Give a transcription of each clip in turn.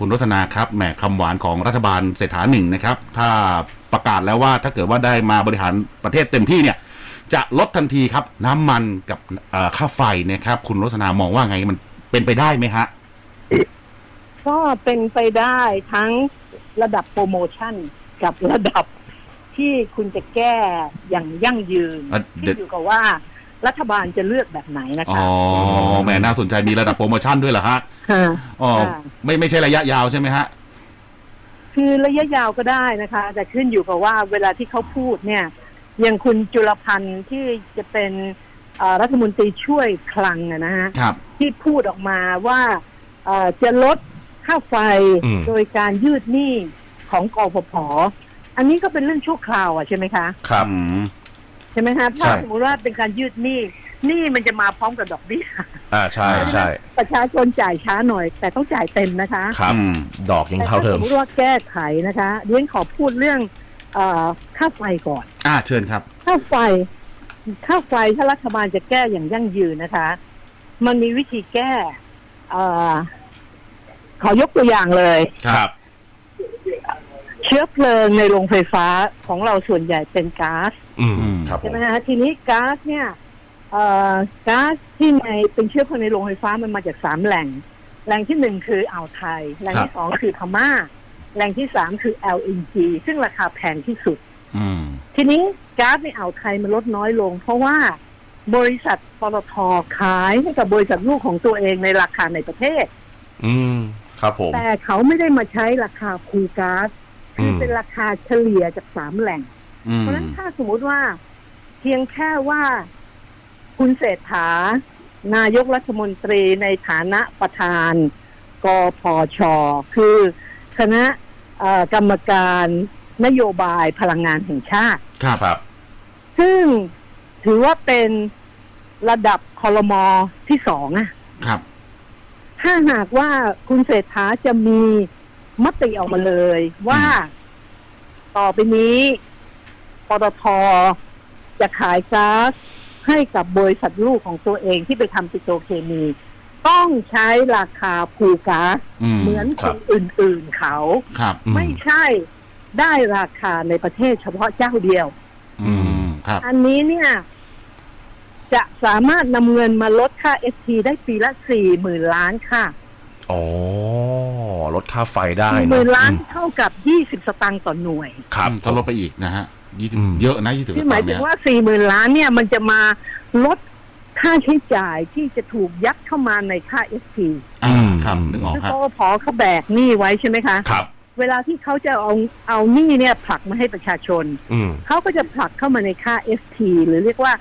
คุณรสนาครับแหมคำหวานของรัฐบาลเศรษฐาหนึ่งนะครับ ถ้าประกาศแล้วว่าถ้าเกิดว่าได้มาบริหารประเทศเต็มที่เนี่ยจะลดทันทีครับน้ำมันกับเอ่อค่าไฟนะครับ คุณรสนามองว่าไงมันเป็นไปได้ไหมฮะก็เป็นไปได้ทั้งระดับโปรโมชั่นกับระดับที่คุณจะแก้อย่างยั่งยืนอะเดี๋ที่ยวอยู่กับว่า รัฐบาลจะเลือกแบบไหนนะอ๋อคะแหมน่าสนใจมีระดับโปรโมชั่นด้วยเหรอฮะค่ะ อ๋อค่ะ ไม่ไม่ใช่ระยะยาวใช่ไหมฮะ คือระยะยาวก็ได้นะคะ แต่ขึ้นอยู่กับว่าเวลาที่เขาพูดเนี่ยอย่างคุณจุลพันธ์ที่จะเป็นเอ่อรัฐมนตรีช่วยคลังอะนะฮะ ครับ ที่พูดออกมาว่าเอ่อจะลดค่าไฟอืม โดยการยืดหนี้ของกฟผอันนี้ก็เป็นเรื่องชั่วคราวอะใช่ไหมคะ ครับ อืม ใช่ไหมคะถ้าใช่ สมมติว่าเป็นการยืดหนี้หนี้มันจะมาพร้อมกับดอกเบี้ยอ่าใช่ใช่ประชาชนจ่ายช้าหน่อย แต่ต้องจ่ายเต็มนะคะครับ อืม ดอกยังแต่เท่าถ้าเทสอมมมติว่าแก้ไขนะคะเรียนขอพูดเรื่องเออค่าไฟก่อน อ่าเชิญครับ ค่าไฟค่าไฟถ้ารัฐบาลจะแก้อย่างยั่งยืนนะคะ มันมีวิธีแก้เออขอยกตัวอย่างเลย ครับ เชื้อเพลิงในโรงไฟฟ้าของเราส่วนใหญ่เป็นก๊าซอืมอืมครับผใช่มไหมฮะทีนี้ก๊าซเนี่ยเอ่อก๊าซที่ในเป็นเชื้อเพลิงในโรงไฟฟ้ามันมาจากสามแหล่ง แหล่งที่หนึ่งคืออ่าวไทย แหล่งที่สองคือพม่า แหล่งที่สามคือ LNG ซึ่งราคาแพงที่สุด อืม ทีนี้ก๊าซในอ่าวไทยมันลดน้อยลง เพราะว่าบริษัทปตทขายให้กับบริษัทลูกของตัวเองในราคาในประเทศ อืมครับผม แต่เขาไม่ได้มาใช้ราคาคูลก๊าซ คืออมเป็นราคาเฉลี่ยจากสามแหล่งอืมเพราะฉะนั้นถ้าสมมุติว่า เพียงแค่ว่าคุณเศรษฐานายกรัฐมนตรีในฐานะประธาน กพช คือคณะเอ่อกรรมการนโยบายพลังงานแห่งชาติครับครับ ซึ่งถือว่าเป็นระดับคอรมอที่สองอะครับ ถ้าหากว่าคุณเศรษฐาจะมี มติออกมาเลยว่า ต่อไปนี้ปตทจะขายก๊าซให้กับบริษัทลูกของตัวเองที่ไปทำปิโตรเคมี ต้องใช้ราคาภูก๊าซอืมเหมือนคครับนอื่นๆเขา ครับอืมไม่ใช่ได้ราคาในประเทศเฉพาะเจ้าเดียว อืมครับ อันนี้เนี่ย จะสามารถนำเงินมาลดค่าเอสทีได้ปีละสี่หมื่นล้านค่ะ อ๋อ ลดค่าไฟได้สี่นะหมื่นล้านอืมเท่ากับยี่สิบสตางค์ต่อหน่วย ครับถ้าลดไปอีกนะฮะยี่สิบอืมเยอะนะยี่สิบที่หมายถึงว่าสี่หมื่นล้านเนี่ยมันจะมาลดค่าใช้จ่ายที่จะถูกยัดเข้ามาในค่าเอสทีอ่าอืมครับนึกออกคือครับปอพอเขาแบกหนี้ไว้ใช่ไหมคะครับเวลาที่เขาจะเอาเอาหนี้เนี่ยผลักมาให้ประชาชนอืมเขาก็จะผลักเข้ามาในค่า ST หรือเรียกว่า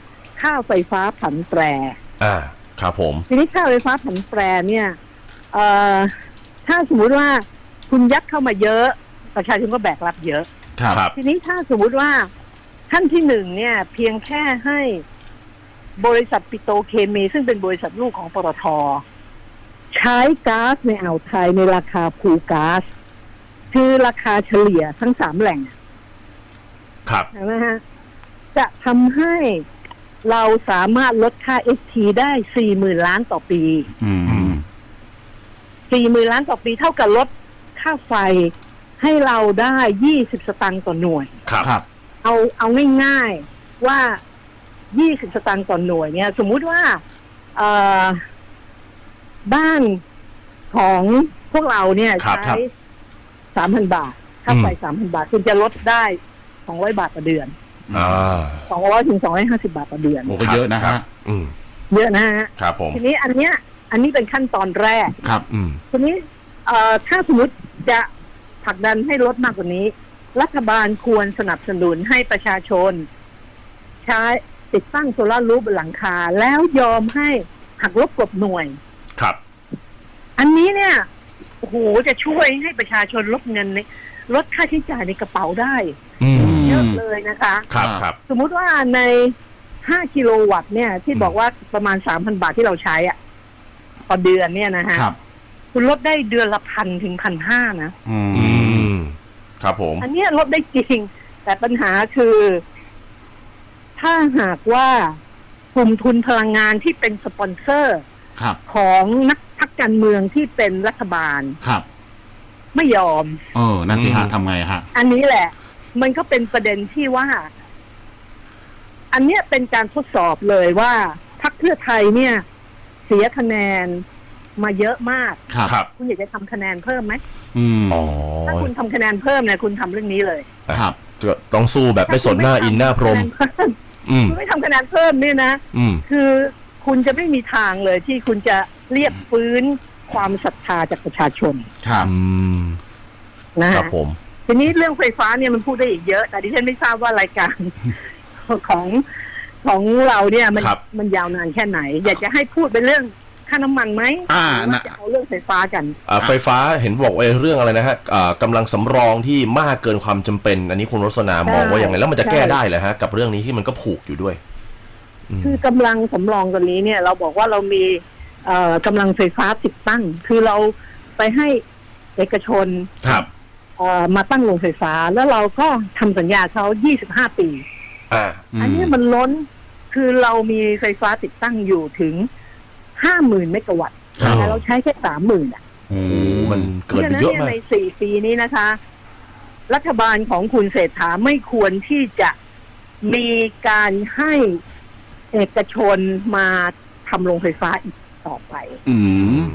ค่าไฟฟ้าผันแปร อ่า ครับผม ทีนี้ค่าไฟฟ้าผันแปรเนี่ยเอ่อ ถ้าสมมุติว่าคุณยัดเข้ามาเยอะ ประชาชนก็แบกรับเยอะครับครับ ทีนี้ถ้าสมมุติว่าขั้นที่หนึ่งเนี่ย เพียงแค่ให้บริษัทปิโตรเคมี ซึ่งเป็นบริษัทลูกของปตทใช้ก๊าซในอ่าวไทยในราคาพูลก๊าซคือราคาเฉลี่ยทั้งสามแหล่งครับใช่ไหมฮะจะทำให้เราสามารถลดค่า ST ได้สี่หมื่นล้านต่อปี อืม สี่หมื่นล้านต่อปีเท่ากับลดค่าไฟให้เราได้ยี่สิบสตางค์ต่อหน่วย ครับครับ เอาเอาง่ายๆว่า 20 สตางค์ต่อหน่วยเนี่ย สมมุติว่าเอ่อบ้านของพวกเราเนี่ย ครับใช้สามพันบาทค่าไฟอืม สามพันบาท คุณจะลดได้สองร้อยบาทต่อเดือนอ่า สองร้อยถึงสองร้อยห้าสิบาทต่อเดือน โอ้ก็เยอะนะครัฮะ บ อืมเยอะนะฮะ ครับผม ทีนี้อันเนี้ย อันนี้เป็นขั้นตอนแรกครับ อืม ทีนี้เอ่อถ้าสมมติจะผลักดันให้ลดมากกว่านี้ รัฐบาลควรสนับสนุนให้ประชาชน ใช้ติดตั้งโซลาร์รูฟบนหลังคา แล้วยอมให้หักลบกลบหน่วย ครับ อันนี้เนี่ยโอ้โหจะช่วยให้ประชาชนลดเงินในลดค่าใช้จ่ายในกระเป๋าได้ อืม เยอะเลยนะคะ ครับครับ สมมุติว่าใน 5 กิโลวัตต์เนี่ย ที่อืมบอกว่าประมาณ 3,000 บาทที่เราใช้อะ ต่อเดือนเนี่ยนะฮะครับ คุณลดได้เดือนละพันถึงพันห้านะ อือืม ม ครับผม อันเนี้ยลดได้จริง แต่ปัญหาคือ ถ้าหากว่ากลุ่มทุนพลังงานที่เป็นสปอนเซอร์ครับ ของนักพักการเมืองที่เป็นรัฐบาลครับ ไม่ยอม เออ นั่นสิฮะอืม ทำไงฮะ อันนี้แหละ มันก็เป็นประเด็นที่ว่า อันเนี้ยเป็นการทดสอบเลยว่าพรรคเพื่อไทยเนี่ยเสียคะแนนมาเยอะมาก ครับ ครับ คุณอยากจะทำคะแนนเพิ่มไหมอืมอ๋อ ถ้าคุณทำคะแนนเพิ่มเนี่ยคุณทำเรื่องนี้เลยครับ ก็ต้องสู้แบบไม่สนหน้าอินหน้าพรหมถ้าคุณอืมไม่ทำคะแนนเพิ่มเนี่ยนะ อืม คือคุณจะไม่มีทางเลยที่คุณจะเรียกฟื้นความศรัทธาจากประชาชนครับ อืม นะครัฮะบผม ทีนี้เรื่องไฟฟ้าเนี่ยมันพูดได้อีกเยอะ แต่ดิฉันไม่ทราบว่ารายการ ของ ของเราเนี่ยมันครับมันยาวนานแค่ไหน อยากจะให้พูดเป็นเรื่องค่าน้ำมันไหมอ่าหรือว่าน่ะ จะเอาเรื่องไฟฟ้ากัน อ่าไฟฟ้าเห็นบอกว่าเรื่องอะไรนะฮะอ่ากำลังสำรองที่มากเกินความจำเป็น อันนี้คุณรสนามองว่ายังไงแล้วมันจะแก้ได้เหรอฮะกับเรื่องนี้ที่มันก็ผูกอยู่ด้วยอืม คือกำลังสำรองตอนนี้เนี่ย เราบอกว่าเรามีเอ่อกำลังไฟฟ้าติดตั้ง คือเราไปให้เอกชนครับ เอ่อมาตั้งโรงไฟฟ้า แล้วเราก็ทำสัญญาเขา25 ปี อ่า อันนี้มันล้น คือเรามีไฟฟ้าติดตั้งอยู่ถึง50,000เมกะวัตต์ครับ แต่เราใช้แค่30,000อะโอ้โอ้โหมันเพเกิราะนฉะไปนั้นเยอะเนี่ยมาก ใน4ปีนี้นะคะ รัฐบาลของคุณเศรษฐาไม่ควรที่จะมีการให้เอกชนมาทำโรงไฟฟ้าอีกต่อไป อืม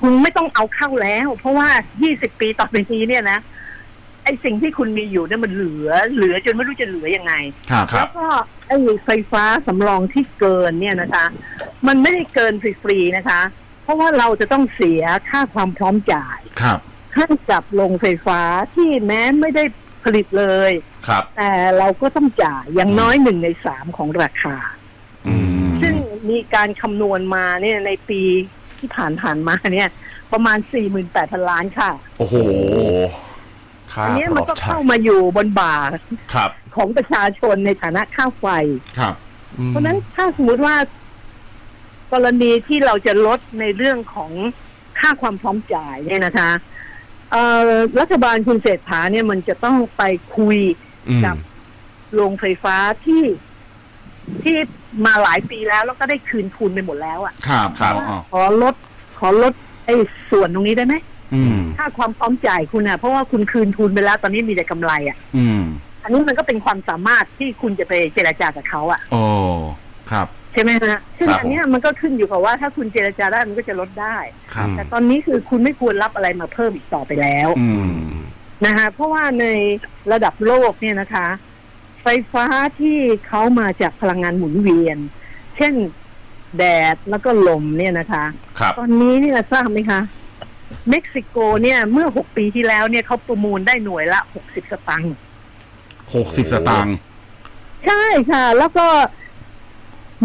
คุณไม่ต้องเอาเข้าแล้ว เพราะว่า 20 ปีต่อไปนี้เนี่ยนะ ไอ้สิ่งที่คุณมีอยู่เนี่ยมันเหลือ เหลือจนไม่รู้จะเหลือยังไง ครับครัแล้บ วก็ไอ้ไฟฟ้าสำรองที่เกินเนี่ยนะคะ มันไม่ได้เกินฟรีๆนะคะ เพราะว่าเราจะต้องเสียค่าความพร้อมจ่ายครับ ให้กับโรงไฟฟ้าที่แม้ไม่ได้ผลิตเลย ครับ แต่เราก็ต้องจ่ายอย่างน้อยหนึ่งในสามของราคา อืม ซึ่งมีการคำนวณมาเนี่ยในปีที่ผ่านผ่านๆมาเนี่ย ประมาณ 48,000 ล้านค่ะ โอ้โหโอ้โหค่าอันนี้ปลมันอบก็ใจเข้ามาอยู่บนบ่าครับ ของประชาชนในฐานะค่าไฟ ครับอืมเพราะฉะนั้นถ้าสมมติว่า กรณีที่เราจะลดในเรื่องของค่าความพร้อมจ่ายเนี่ยนะคะเอ่อรัฐบาลคุณเศรษฐาเนี่ยมันจะต้องไปคุยอืมกับโรงไฟฟ้าที่ที่มาหลายปีแล้วแล้วก็ได้คืนทุนไปหมดแล้วอะครับครับอ๋อขอลดขอลดไอ้ส่วนตรงนี้ได้ไหมอืม ค่าความพร้อมจ่ายคุณอะเพราะว่าคุณคืนทุนไปแล้วตอนนี้มีแต่กำไรอะอืม อันนี้มันก็เป็นความสามารถที่คุณจะไปเจรจากับเขาอะโอ้ครับใช่ไหมฮะซึ่งครับอันเนี้ยมันก็ขึ้นอยู่กับว่าถ้าคุณเจรจาได้มันก็จะลดได้ครับแต่ตอนนี้คือคุณไม่ควรรับอะไรมาเพิ่มอีกต่อไปแล้วอือืมมนะคะเพราะว่าในระดับโลกเนี่ยนะคะ ไฟฟ้าที่เขามาจากพลังงานหมุนเวียน เช่นแดดแล้วก็ลมเนี่ยนะคะครับตอนนี้เนี่ยทราบไหมคะ เม็กซิโกเนี่ยเมื่อหกปีที่แล้วเนี่ยเขาประมูลได้หน่วยละหกสิบสตังค์ หกสิบสตางค์ ใช่ค่ะ แล้วก็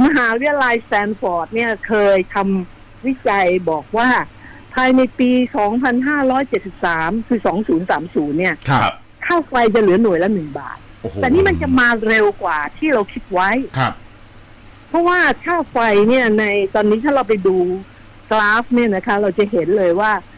มหาวิทยาลัยสแตนฟอร์ดเนี่ยเคยทำวิจัยบอกว่า ภายในปี 2573 คือ 2030 เนี่ย ครับ ค่าไฟจะเหลือหน่วยละหนึ่งบาท โอ้โหแต่นี่มันจะมาเร็วกว่าที่เราคิดไว้ ครับ เพราะว่าค่าไฟเนี่ยในตอนนี้ถ้าเราไปดูกราฟเนี่ยนะคะ เราจะเห็นเลยว่าเอ่อ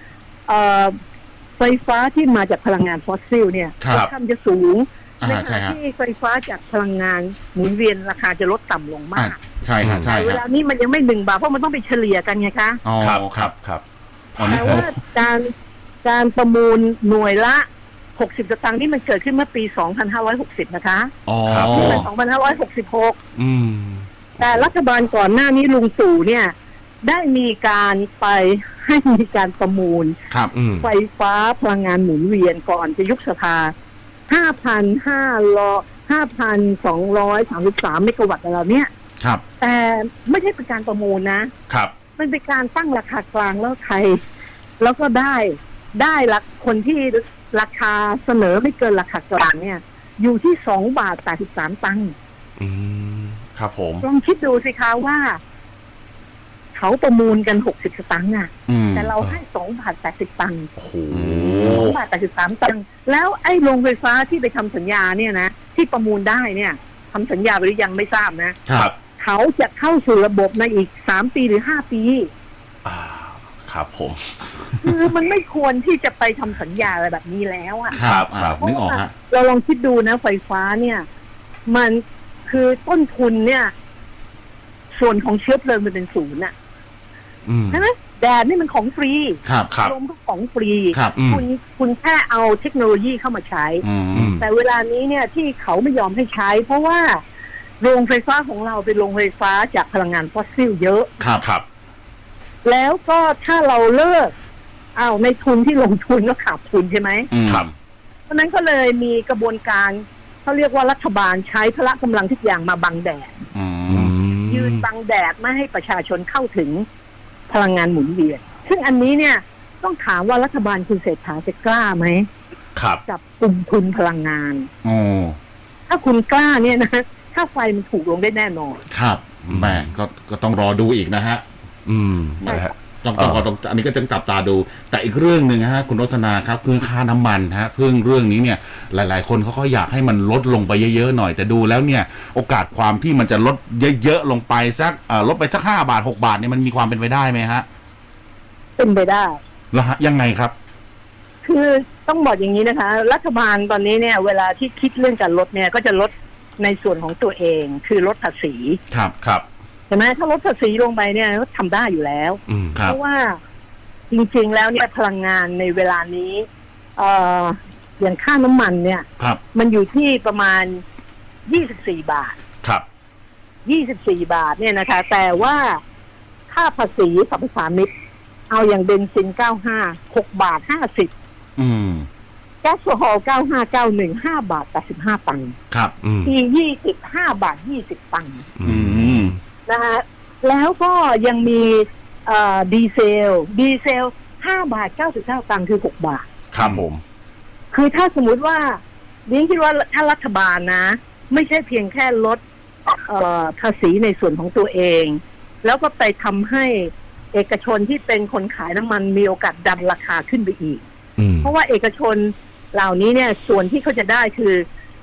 ไฟฟ้าที่มาจากพลังงานฟอสซิลเนี่ยครับ ค่อนข้างจะสูงอ่าในขใช่ณะฮะที่ไฟฟ้าจากพลังงานหมุนเวียนราคาจะลดต่ำลงอ่ามากใช่ฮะใช่แต่เวฮะลานี้มันยังไม่หนึ่งบาทเพราะมันต้องไปเฉลี่ยกันไงคะอ๋อครับครับครับอ๋อนี่แต่ว่าการการประมูลหน่วยละ 60สตางค์นี่มันเกิดขึ้นเมื่อปี 2560 นะคะอ๋อครับนี่มัน2566 อืม แต่รัฐบาลก่อนหน้านี้ลุงตู่เนี่ย ได้มีการไป ให้มีการประมูล ครับ อืม ไฟฟ้าพลังงานหมุนเวียนก่อนจะยุบสภา5,233 เมกะวัตต์อะไรเนี่ย ครับ แต่ไม่ใช่เป็นการประมูลนะ ครับ มันเป็นการตั้งราคากลางแล้วใคร แล้วก็ได้ได้ละคนที่ราคาเสนอไม่เกินราคากลางเนี่ย อยู่ที่สองบาทแปดสิบสามตังค์อืม ครับผม ลองคิดดูสิคะว่า เขาประมูลกันหกสิบสตังค์อะอืมแต่เราให้สองบาทแปดสิบตังค์โอ้โหสองบาทแปดสิบสามตังค์แล้วไอ้โรงไฟฟ้าที่ไปทำสัญญาเนี่ยนะที่ประมูลได้เนี่ยทำสัญญาไปหรือยังไม่ทราบนะ ครับเขาจะเข้าสู่ระบบในอีกสามปีหรือห้าปี อ่าครับผมคือมันไม่ควรที่จะไปทำสัญญาอะไรแบบนี้แล้วอะครับครับอ่านึกออกฮะ เราลองคิดดูนะ ไฟฟ้าเนี่ย มันคือต้นทุนเนี่ย ส่วนของเชื้อเพลิงมันเป็นศูนย์อะอืม ใช่ไหมแดดนี่มันของฟรีครับครับลมก็ของฟรีครับอืมคุณคุณแค่เอาเทคโนโลยีเข้ามาใช้ อืมอืม แต่เวลานี้เนี่ยที่เขาไม่ยอมให้ใช้ เพราะว่าโรงไฟฟ้าของเราเป็นโรงไฟฟ้าจากพลังงานฟอสซิลเยอะ ครับครับ แล้วก็ถ้าเราเลิกอ้าวในทุนที่ลงทุนก็ขาดทุนใช่ไหม อืมครับ เพราะฉะนั้นก็เลยมีกระบวนการเขาเรียกว่ารัฐบาลใช้พละกำลังทุกอย่างมาบังแดด อือืมมยืนบังแดดไม่ให้ประชาชนเข้าถึง พลังงานหมุนเวียน ซึ่งอันนี้เนี่ยต้องถามว่ารัฐบาลคุณเศรษฐาจะกล้าไหมครับกับกลุ่มทุนพลังงานโอ้ถ้าคุณกล้าเนี่ยนะค่าไฟมันถูกลงได้แน่นอน ครับแหม่ก็ก็ต้องรอดูอีกนะฮะ อืมนะฮะ ต้องต้องเอ่อต้องอันนี้ก็จะจับตาดู แต่อีกเรื่องหนึ่งฮะคุณรสนาครับคือค่าน้ำมันฮะเรื่องเรื่องนี้เนี่ยหลาย ๆ คนเขาก็อยากให้มันลดลงไปเยอะๆหน่อย แต่ดูแล้วเนี่ยโอกาสความที่มันจะลดเยอะๆลงไปสักเอ่อลดไปสักห้าบาทหกบาทเนี่ยมันมีความเป็นไปได้ไหมฮะเป็นไปได้แล้วฮะยังไงครับ คือต้องบอกอย่างนี้นะคะ รัฐบาลตอนนี้เนี่ย เวลาที่คิดเรื่องการลดเนี่ยก็จะลดในส่วนของตัวเอง คือลดภาษีครับครับ ใช่ไหมถ้าลดภาษีลงไปเนี่ยก็ทำได้อยู่แล้ว อืมครัเพบราะว่าจริงๆแล้วเนี่ยพลังงานในเวลานี้เอ่ออย่างค่าน้ำมันเนี่ย ครับ มันอยู่ที่ประมาณ 24 บาท ครับ24 บาทเนี่ยนะคะ แต่ว่าค่าภาษีสรรพสามิตเอาอย่างเบนซิน 95 6 บาท 50อืมแก๊สโซฮอล์9591 5บาท 85 ตังค์ครับ อืมที25 บาท 20 ตังค์ อือืมม นะคะแล้วก็ยังมีเอ่อดีเซล ดีเซล5บาท99ตังค์คือ6บาท ครับผม คือถ้าสมมุติว่าเลี้ยงคิดว่าถ้ารัฐบาลนะ ไม่ใช่เพียงแค่ลดเอ่อภาษีในส่วนของตัวเอง แล้วก็ไปทำให้เอกชนที่เป็นคนขายน้ำมันมีโอกาสดันราคาขึ้นไปอีกอืมเพราะว่าเอกชนเหล่านี้เนี่ยส่วนที่เขาจะได้คือ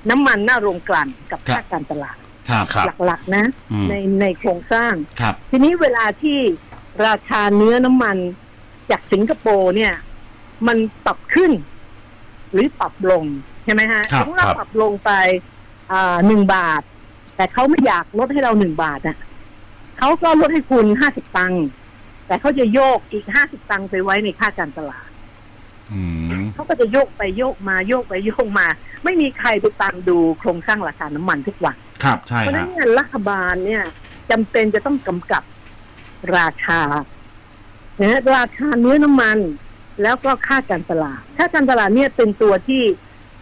น้ำมันหน้าโรงกลั่นกับครับค่าการตลาด ครับครับ หลักๆนะ อืม ในในโครงสร้าง ครับ ทีนี้เวลาที่ราคาเนื้อน้ำมันจากสิงคโปร์เนี่ย มันปรับขึ้น หรือปรับลง ใช่ไหมฮะครับสมมติว่าครับ ปรับลงไปอ่าหนึ่งบาท แต่เขาไม่อยากลดให้เราหนึ่งบาทอะเขาก็ลดให้คุณห้าสิบตังค์แต่เขาจะโยกอีกห้าสิบตังค์ไปไว้ในค่าการตลาด อืม เขาก็จะโยกไปโยกมาโยกไปโยกมา ไม่มีใครไปตามดูโครงสร้างราคาน้ำมันทุกวัน ครับใช่เพราะฉะนั้ฮะนเนี่ยรัฐบาลเนี่ยจำเป็นจะต้องกำกับราคาเนี่ยราคาเนื้อน้ำมัน แล้วก็ค่าการตลาดค่าการตลาดเนี่ยเป็นตัวที่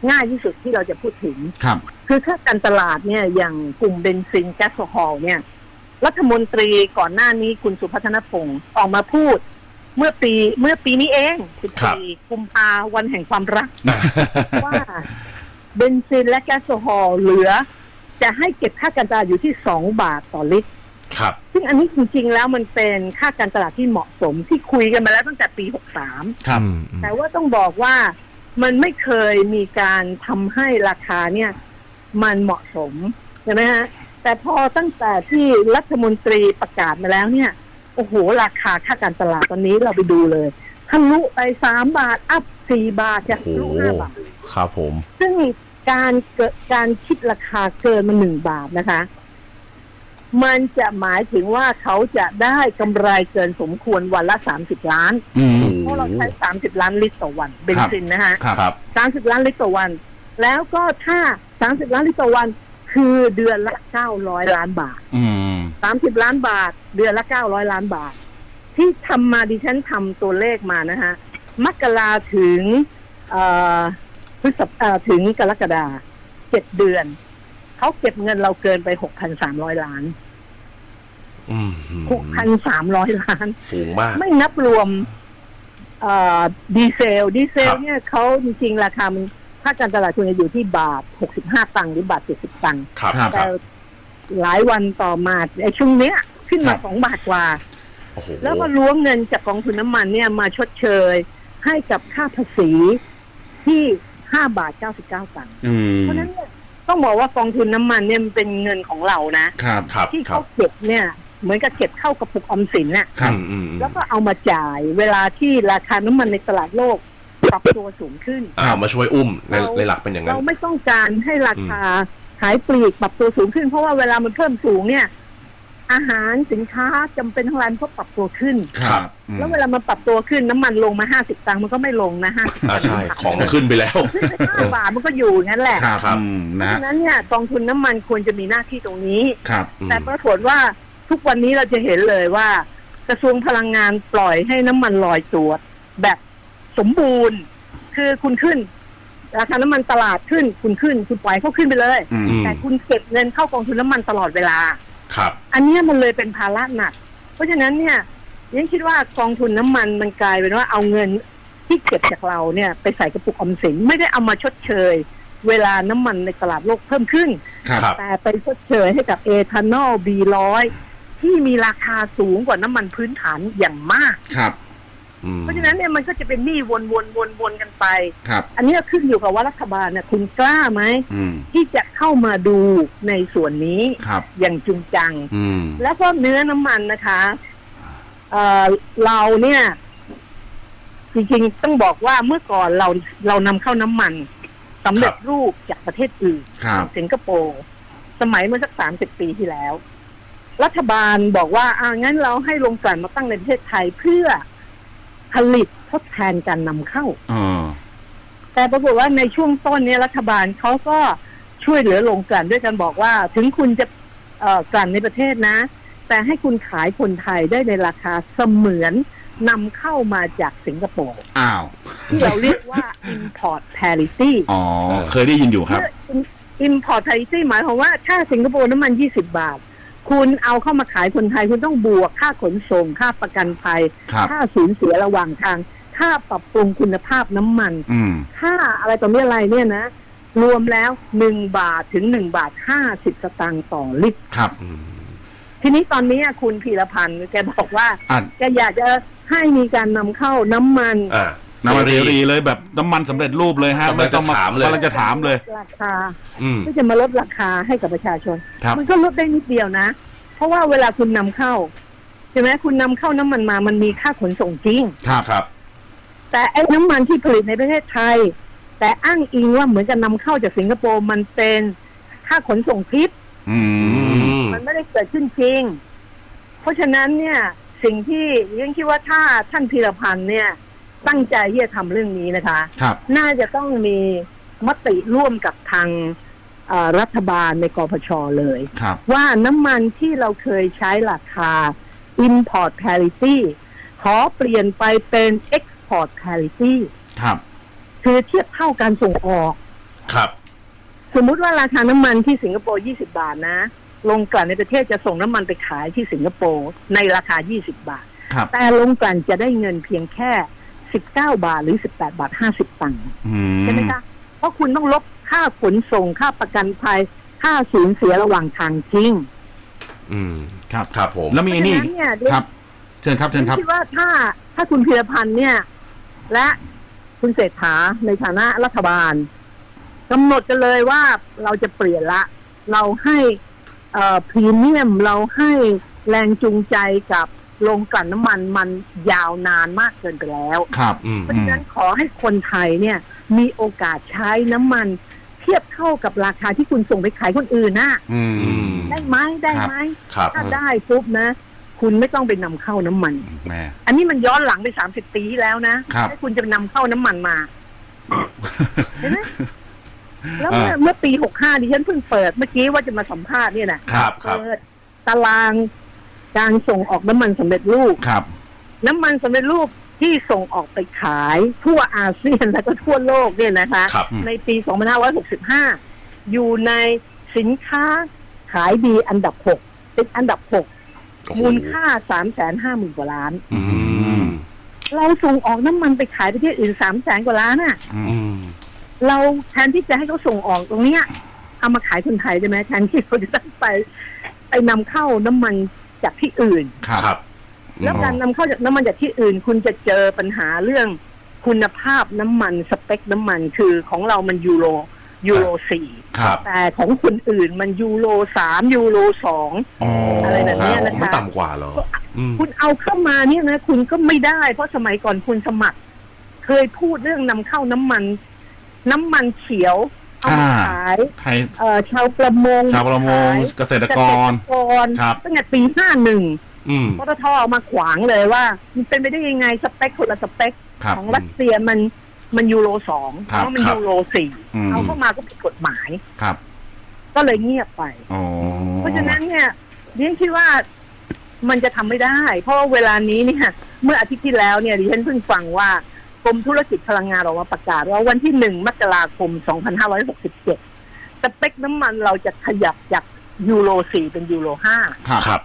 ง่ายที่สุดที่เราจะพูดถึง ครับคือค่าการตลาดเนี่ยอย่างกลุ่มเบนซินแก๊สโซฮอลเนี่ย รัฐมนตรีก่อนหน้านี้คุณสุพัฒนพงศ์ออกมาพูด เมื่อปีเมื่อปีนี้เอง14กุมภาวันแห่งความรัก ว่าเบนซินและแก๊สโซฮอล์เหลือ จะให้เก็บค่าการตลาดอยู่ที่สองบาทต่อลิตร ครับ ซึ่งอันนี้จริงๆแล้วมันเป็นค่าการตลาดที่เหมาะสมที่คุยกันมาแล้วตั้งแต่ปี63ครับอืมอืมแต่ว่าต้องบอกว่ามันไม่เคยมีการทำให้ราคาเนี่ย มันเหมาะสมใช่ไหมฮะแต่พอตั้งแต่ที่รัฐมนตรีประกาศมาแล้วเนี่ย โอ้โห ราคาค่าการตลาดตอนนี้เราไปดูเลยทะลุไปสามบาท อัพสี่บาทจากทะลุห้าบาท ครับผม ซึ่ง การเกิดการคิดราคาเกินมาหนึ่งบาทนะคะ มันจะหมายถึงว่าเขาจะได้กำไรเกินสมควรวันละสามสิบล้าน อืม เพราะเราใช้สามสิบล้านลิตรต่อวันเบนซินนะฮะครับครับ สามสิบล้านลิตรต่อวัน แล้วก็ถ้าสามสิบล้านลิตรต่อวัน คือเดือนละเก้าร้อยล้านบาท อืม สามสิบล้านบาท เดือนละเก้าร้อยล้านบาท ที่ทำมาดิฉันทำตัวเลขมานะฮะมกราถึงเอ่อพ ฤษภเอ่อถึงกรกฎาเจ็ดเดือน เขาเก็บเงินเราเกินไปหกพันสามร้อยล้านอืมหกพันสามร้อยล้าน สูงมาก ไม่นับรวมเอ่อดีเซล ดีเซลครับเนี่ยเขาจริงๆ ราคามันค่าการตลาดควรจะอยู่ที่บาทหกสิบห้าตังค์หรือบาทเจ็ดสิบตังค์ครับครับคแต่รับหลายวันต่อมาไอ้ช่วงเนี้ย ขึ้นครัมาบสองบาทกว่าโอ้โหแล้วก็ล้วงเงินจากกองทุนน้ำมันเนี่ยมาชดเชยให้กับค่าภาษีที่ ห้าบาทเก้าสิบเก้าตังค์อืมเพราะฉะนั้นเนี่ยต้องบอกว่ากองทุนน้ำมันเนี่ยมันเป็นเงินของเรานะ ครับครับที่ครัเขาบเก็บเนี่ย เหมือนกับเก็บเข้ากระปุกออมสินน่ะ ครับอืมอืมอืมแล้วก็เอามาจ่ายเวลาที่ราคาน้ำมันในตลาดโลกปรับตัวสูงขึ้น อ่ามาช่วยอุ้มในเรา ในหลักเป็นอย่างนั้เรานไม่ต้องการให้ราคาขายปลีกปรับตัวสูงขึ้น เพราะว่าเวลามันเพิ่มสูงเนี่ย อาหารสินค้าจำเป็นทั้งร้านก็ปรับตัวขึ้น ครับอืมแล้วเวลามันปรับตัวขึ้นน้ำมันลงมาห้าสิบตังค์มันก็ไม่ลงนะฮะอ่าใช่ของมันขึ้นไปแล้วขึ้นไปห้าบาทมันก็อยู่อย่างนั้นแหละครับครับอืมเพนะราะฉะนั้นเนี่ยกองทุนน้ำมันควรจะมีหน้าที่ตรงนี้ครับ แต่ปรากฏว่าทุกวันนี้เราจะเห็นเลยว่า กระทรวงพลังงานปล่อยให้น้ำมันลอยตัวแบบสมบูรณ์ คือคุณขึ้นราคาน้ำมันตลาดขึ้นคุณขึ้น คุณปล่อยเขาขึ้นไปเลยอืมอืมแต่คุณเก็บเงินเข้ากองทุนน้ำมันตลอดเวลา ครับ อันเนี้ยมันเลยเป็นภาระหนัก เพราะฉะนั้นเนี่ยยังคิดว่ากองทุนน้ำมันมันกลายเป็นว่าเอาเงินที่เก็บจากเราเนี่ยไปใส่กระปุกออมสินไม่ได้เอามาชดเชย เวลาน้ำมันในตลาดโลกเพิ่มขึ้น ครับครับแต่ไปชดเชยให้กับเอทานอลบีร้อยที่มีราคาสูงกว่าน้ำมันพื้นฐานอย่างมาก ครับอืม เพราะฉะนั้นเนี่ยมันก็จะเป็นหนี้วนๆวนๆกันไป ครับ อันนี้ขึ้นอยู่กับว่ารัฐบาลเนี่ยคุณกล้าไหมอืม ที่จะเข้ามาดูในส่วนนี้ครับ อย่างจริงจัง อืม แล้วก็เนื้อน้ำมันนะคะเอ่อเราเนี่ย จริงๆต้องบอกว่าเมื่อก่อนเราเรานำเข้าน้ำมันสำเร็จรูปจากประเทศอื่นครับ สิงคโปร์สมัยเมื่อสักสามสิบปีที่แล้ว รัฐบาลบอกว่าอ่างั้นเราให้โรงกลั่นมาตั้งในประเทศไทยเพื่อ ผลิตทดแทนการนำเข้าเออแต่ปรากฏว่าในช่วงต้นเนี้รัฐบาลเขาก็ช่วยเหลือโรงกลั่นด้วยกันบอกว่า ถึงคุณจะเอ่อกลั่นในประเทศนะ แต่ให้คุณขายคนไทยได้ในราคาเสมือนนำเข้ามาจากสิงคโปร์อ้าว ที่เราเรียกว่า import parity อ๋อ เคยได้ยินอยู่ครับ import parity หมายความว่าถ้าสิงคโปร์น้ำมัน 20 บาท คุณเอาเข้ามาขายคนไทยคุณต้องบวกค่าขนส่งค่าประกันภัย ครับค่าสูญเสียระหว่างทาง ค่าปรับปรุงคุณภาพน้ำมัน อืมค่าอะไรต่อมีอะไรเนี่ยนะ รวมแล้วหนึ่งบาทถึงหนึ่งบาทห้าสิบสตางค์ต่อลิตร ครับอืมทีนี้ตอนนี้คุณพีรพันธ์แกบอกว่า อะแกอยากจะให้มีการนำเข้าน้ำมัน อ่า น้ำมันเสรีเลยแบบน้ำมันสำเร็จรูปเลยฮะกำลังไม่ต้องมาจะถามเลย กำลังจะถามเลย ราคาอืม ที่จะมาลดราคาให้กับประชาชน ครับ มันก็ลดได้นิดเดียวนะ เพราะว่าเวลาคุณนำเข้าใช่ไหมคุณนำเข้าน้ำมันมามันมีค่าขนส่งจริง ครับครับ แต่ไอ้น้ำมันที่ผลิตในประเทศไทย แต่อ้างอิงว่าเหมือนกับนำเข้าจากสิงคโปร์มันเป็นค่าขนส่งทิพย์อืมมันไม่ได้เกิดขึ้นจริง เพราะฉะนั้นเนี่ย สิ่งที่ยังคิดว่าถ้าท่านพีรพันธ์เนี่ย ตั้งใจที่จะทำเรื่องนี้นะคะ ครับน่าจะต้องมีมติร่วมกับทางเอ่อรัฐบาลในกพชเลย ครับ ว่าน้ำมันที่เราเคยใช้ราคา import parity ขอเปลี่ยนไปเป็น export parity ครับคือเทียบเท่าการส่งออก ครับ สมมุติว่าราคาน้ำมันที่สิงคโปร์ 20 บาทนะโรงกลั่นในประเทศจะส่งน้ำมันไปขายที่สิงคโปร์ในราคา 20 บาท ครับ แต่โรงกลั่นจะได้เงินเพียงแค่ 19 บาทหรือ 18 บาท 50ตังค์อืใช่ไหมคะเพราะคุณต้องลบค่าขนส่งค่าประกันภัย ค่าสูญเสียระหว่างทางจริง อืม ครับครับผม แล้วมีเพไอ้ราะฉะนี่นั้นเนี่ย ครับ เชิญครับเชิญครับ คิดว่าถ้าถ้าคุณพีรพันธ์เนี่ย และคุณเศรษฐาในฐานะรัฐบาลกำหนดกันเลยว่าเราจะเปลี่ยนละ เราให้เอ่อพรีเมียมเราให้แรงจูงใจกับ โรงกลั่นน้ำมันมันยาวนานมากเกินไปแล้ว ครับ อืมเพราะฉะนั้นขอให้คนไทยเนี่ย มีโอกาสใช้น้ำมัน เทียบเท่ากับราคาที่คุณส่งไปขายคนอื่นนะอืม ได้ไหมได้ไหมครับ ถ้าได้ปุ๊บนะ คุณไม่ต้องไปนำเข้าน้ำมัน แม่ อันนี้มันย้อนหลังไปสามสิบปีที่แล้วนะครับ ให้คุณจะนำเข้าน้ำมันมา เห็นไหมแล้วเมื่ออ่าเมื่อปีหกห้าดิฉันเพิ่งเปิดเมื่อกี้ว่าจะมาสัมภาษณ์เนี่ยนะครับครับ เปิดตาราง การส่งออกน้ำมันสำเร็จรูป ครับ น้ำมันสำเร็จรูปที่ส่งออกไปขายทั่วอาเซียนและก็ทั่วโลกเนี่ยนะคะ ครับอืมในปี 2565 อยู่ในสินค้าขายดีอันดับ 6 เป็นอันดับโอ้6โหมูลค่า 350,000 กว่าล้าน อืมเราส่งออกน้ำมันไปขายประเทศอื่น 300,000 กว่าล้านน่ะอืมอืมเราแทนที่จะให้เขาส่งออกตรงเนี้ยเอามาขายคนไทยได้ไหมแทนที่เขาจะต้องไป ไปนำเข้าน้ำมัน จากที่อื่นครับครับ แล้วการนำเข้าจากน้ำมันจากที่อื่น คุณจะเจอปัญหาเรื่องคุณภาพน้ำมันสเปคน้ำมันคือของเรามันยูโรยูโรสี่ครับ แต่ของคนอื่นมันยูโรสามยูโรสองอ๋ออะไรแบบเนี้ยนะคะมันต่ำกว่าเหรออืมคุณเอาเข้ามาเนี่ยนะคุณก็ไม่ได้เพราะสมัยก่อนคุณสมัคร เคยพูดเรื่องนำเข้าน้ำมัน น้ำมันเขียว เอามาขายไทยเอ่อชาวประมงชาวประมงขายเกษตรกรเกษตรกรครับ ตั้งแต่ปีห้าหนึ่งอืม ปตทเอามาขวางเลยว่า มันเป็นไปได้ยังไงสเปคคนละสเปคครับของรัสเซียมันมันยูโรสองครับเพราะมันครับยูโรสี่อืม เอาเข้ามาก็ผิดกฎหมาย ครับก็เลยเงียบไป อ๋อเพราะฉะนั้นเนี่ยดิฉันคิดว่ามันจะทำไม่ได้ เพราะว่าเวลานี้เนี่ย เมื่ออาทิตย์ที่แล้วเนี่ยดิฉันเพิ่งฟังว่า กรมธุรกิจพลังงานออกมาประกาศว่าวันที่หนึ่งมกราคม 2567 สเปคน้ำมันเราจะขยับจากยูโร 4 เป็นยูโร 5 ครับครับ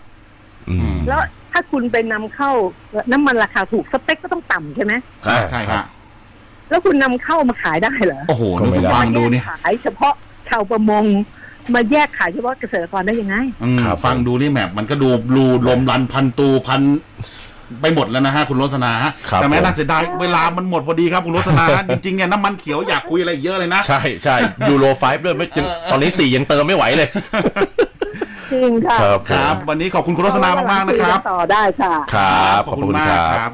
อืมแล้วถ้าคุณไปนำเข้าน้ำมันราคาถูกสเปคก็ต้องต่ำใช่ไหมใช่ใช่ครับแล้วคุณนำเข้ามาขายได้เหรอ โอ้โหก็นึไม่กได้ฟังดูนี่มาแยกขายเฉพาะชาวประมงมาแยกขายเฉพาะเกษตรกรได้ยังไงอืมครับฟังดูนี่แมพมันก็ดูรูลมรันพันตูพัน ไปหมดแล้วนะฮะคุณรสนาฮะครับแต่แม้ผมน่าเสียดายเวลามันหมดพอดีครับคุณรสนาฮะ จริงๆเนี่ยน้ำมันเขียวอยากคุยอะไรเยอะเลยนะ ใช่ใช่ยูโรไฟด้วยไม่ยังเออเออตอนนี้สี่ยังเติมไม่ไหวเลย จริงค่ะครับครับ วันนี้ขอบคุณคุณรสนามากๆนะครับ ต่อได้ค่ะ ครับ ขอบคุณมากขอบคุณครับครับ